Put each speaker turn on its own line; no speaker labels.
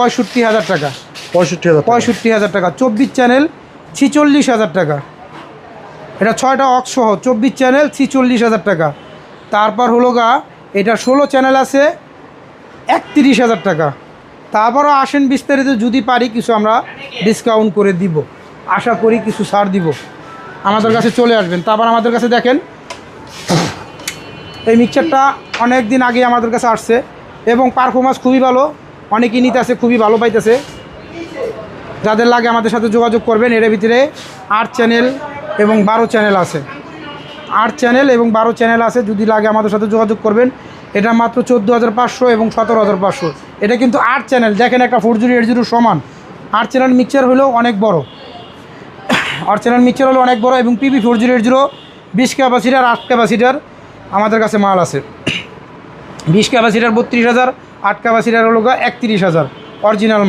পঁয়ষট্টি হাজার টাকা।
পঁয়ষট্টি হাজার
পঁয়ষট্টি হাজার টাকা। চব্বিশ চ্যানেল ছিচল্লিশ হাজার টাকা। এটা ছয়টা অক্স সহ চব্বিশ চ্যানেল ছিচল্লিশ হাজার টাকা। তারপর হলো গা এটা ষোলো চ্যানেল আছে একত্রিশ হাজার টাকা। তারপরও আসেন বিস্তারিত যদি পারি কিছু আমরা ডিসকাউন্ট করে দিব। আশা করি কিছু ছাড় দিব। আমাদের কাছে চলে আসবেন। তারপর আমাদের কাছে দেখেন এই মিক্সারটা অনেক দিন আগে আমাদের কাছে আসছে এবং পারফরমেন্স খুবই ভালো। অনেকেই নিতে আছে খুবই ভালো পাইতেছে। যাদের লাগে আমাদের সাথে যোগাযোগ করবেন, এর ভিতরে আট চ্যানেল এবং বারো চ্যানেল আছে। আট চ্যানেল এবং বারো চ্যানেল আছে, যদি লাগে আমাদের সাথে যোগাযোগ করবেন। এটা মাত্র চোদ্দ হাজার পাঁচশো এবং সতেরো হাজার পাঁচশো। এটা কিন্তু আট চ্যানেল। দেখেন একটা ফোর জিরো, এইট জিরো সমান। আট চ্যানেল মিক্সচার হলেও অনেক বড়। আট চ্যানেল মিক্সচার হলো অনেক বড় এবং PB four zero, eight zero, বিশ ক্যাপাসিটার, আট ক্যাপাসিটার আমাদের কাছে মাল আছে। বিশ ক্যাপাসিটার বত্রিশ হাজার আট ক্যাপাসিটার হলো একত্রিশ হাজার অরিজিনাল মাল।